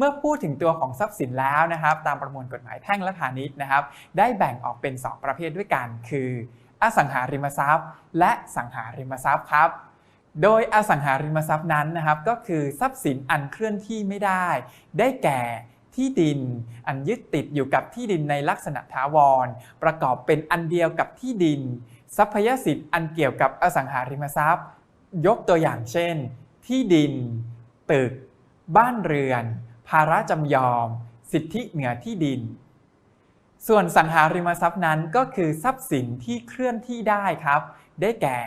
เมื่อพูดถึงตัวของทรัพย์สินแล้วนะครับ ตามประมวลกฎหมายแพ่งและพาณิชย์นะครับ ได้แบ่งออกเป็น 2 ประเภทด้วยกัน คือ อสังหาริมทรัพย์ และสังหาริมทรัพย์ครับ โดยอสังหาริมทรัพย์นั้นนะครับ ก็คือทรัพย์สินอันเคลื่อนที่ไม่ได้ ได้แก่ที่ดินอันยึดติดอยู่กับที่ดินในลักษณะถาวร ประกอบเป็นอันเดียวกับที่ดิน ทรัพยสิทธิ์อันเกี่ยวกับอสังหาริมทรัพย์ ยกตัวอย่างเช่น ที่ดิน ตึก บ้านเรือน ภาระจำยอม สิทธิเหนือที่ดิน ส่วนสังหาริมทรัพย์นั้นก็คือทรัพย์สินที่เคลื่อนที่ได้ครับ ได้แก่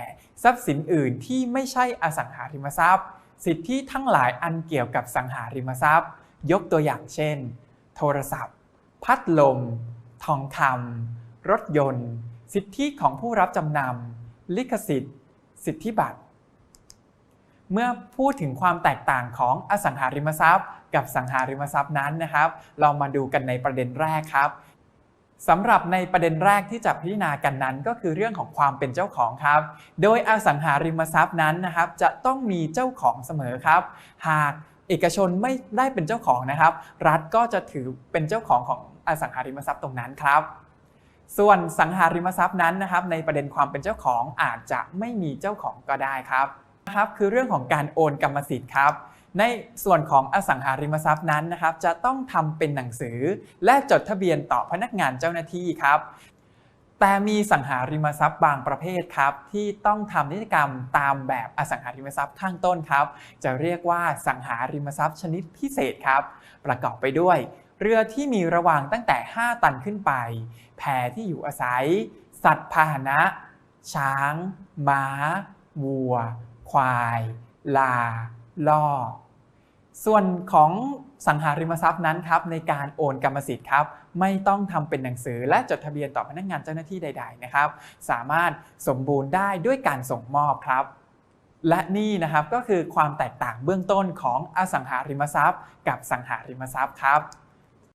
ทรัพย์สินอื่นที่ไม่ใช่อสังหาริมทรัพย์ สิทธิทั้งหลายอันเกี่ยวกับสังหาริมทรัพย์ ยกตัวอย่างเช่น โทรศัพท์ พัดลม ทองคำรถยนต์ สิทธิของผู้รับจำนำลิขสิทธิ์ สิทธิบัตร เมื่อพูดถึงความแตกต่างของอสังหาริมทรัพย์ กับสังหาริมทรัพย์นั้นนะครับ เรามาดูกันในประเด็นแรกครับสำหรับในประเด็นแรกที่จะพิจารณากันนั้น ก็คือเรื่องของความเป็นเจ้าของครับ โดยอสังหาริมทรัพย์นั้นนะครับ จะต้องมีเจ้าของเสมอครับ หากเอกชนไม่ได้เป็นเจ้าของนะครับ รัฐก็จะถือเป็นเจ้าของของอสังหาริมทรัพย์ตรงนั้นครับ ส่วนสังหาริมทรัพย์นั้นนะครับ ในประเด็นความเป็นเจ้าของอาจจะไม่มีเจ้าของก็ได้ครับ นะครับคือเรื่องของการโอนกรรมสิทธิ์ครับในส่วนของอสังหาริมทรัพย์นั้นนะครับจะต้องทำเป็นหนังสือ และจดทะเบียนต่อพนักงานเจ้าหน้าที่ครับ แต่มีสังหาริมทรัพย์บางประเภทครับที่ต้องทำนิติกรรมตามแบบอสังหาริมทรัพย์ข้างต้นครับ จะเรียกว่าสังหาริมทรัพย์ชนิดพิเศษครับ ประกอบไปด้วย เรือที่มีระวางตั้งแต่ 5 ตันขึ้นไป แพที่อยู่อาศัย สัตว์พาหนะ ช้าง ม้า วัว ควาย ลา ล่อ ส่วนของสังหาริมทรัพย์นั้นครับในการโอนกรรมสิทธิ์ครับไม่ต้องทำเป็นหนังสือและจดทะเบียนต่อพนักงานเจ้าหน้าที่ใด ๆนะครับ สามารถสมบูรณ์ได้ด้วยการส่งมอบครับ และนี่นะครับก็คือความแตกต่างเบื้องต้นของอสังหาริมทรัพย์ กับสังหาริมทรัพย์ครับ